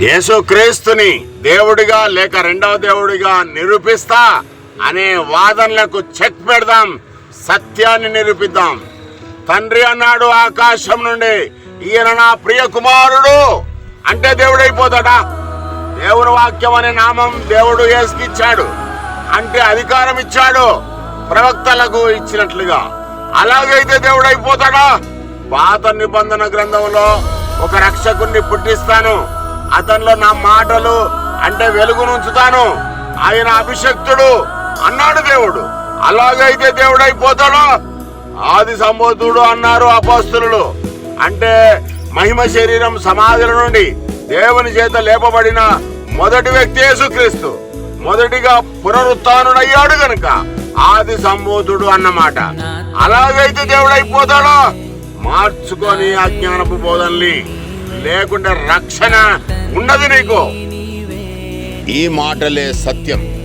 యేసుక్రీస్తుని దేవుడిగా లేక రెండవ దేవుడిగా నిరూపిస్తా అనే వాదనలకు చెక్ పెడదాం సత్యాన్ని నిరూపిద్దాం. తండ్రి అన్నాడు ఆకాశం నుండి ఈయన నా ప్రియ కుమారుడు అంటే దేవుడైపోతాడా? దేవుని వాక్యం అనే నామం దేవుడు ఇచ్చాడు అంటే అధికారం ఇచ్చాడు ప్రవక్తలకు ఇచ్చినట్లుగా. అలాగైతే దేవుడు అయిపోతాడా పాత నిబంధన గ్రంథంలో ఒక రక్షకుణ్ణి పుట్టిస్తాను అతనిలో నా మాటలు అంటే వెలుగును ఉంచుతాను ఆయన అభిషక్తుడు అన్నాడు దేవుడు. అలాగైతే దేవుడు అయిపోతాడా ఆది సంబోధుడు అన్నారు అపోస్తులు. అంటే మహిమ శరీరం సమాధుల నుండి దేవుని చేత లేపబడిన మొదటి వ్యక్తి యేసుక్రీస్తు. మొదటిగా పునరుత్డయ్యాడు గనుక ఆది సంబోధుడు అన్నమాట. అలాగైతే దేవుడు అయిపోతాడో మార్చుకొని అజ్ఞానపు బోధనలి లేకుంటే రక్షణ ఉన్నది నీకు. ఈ మాటలే సత్యం.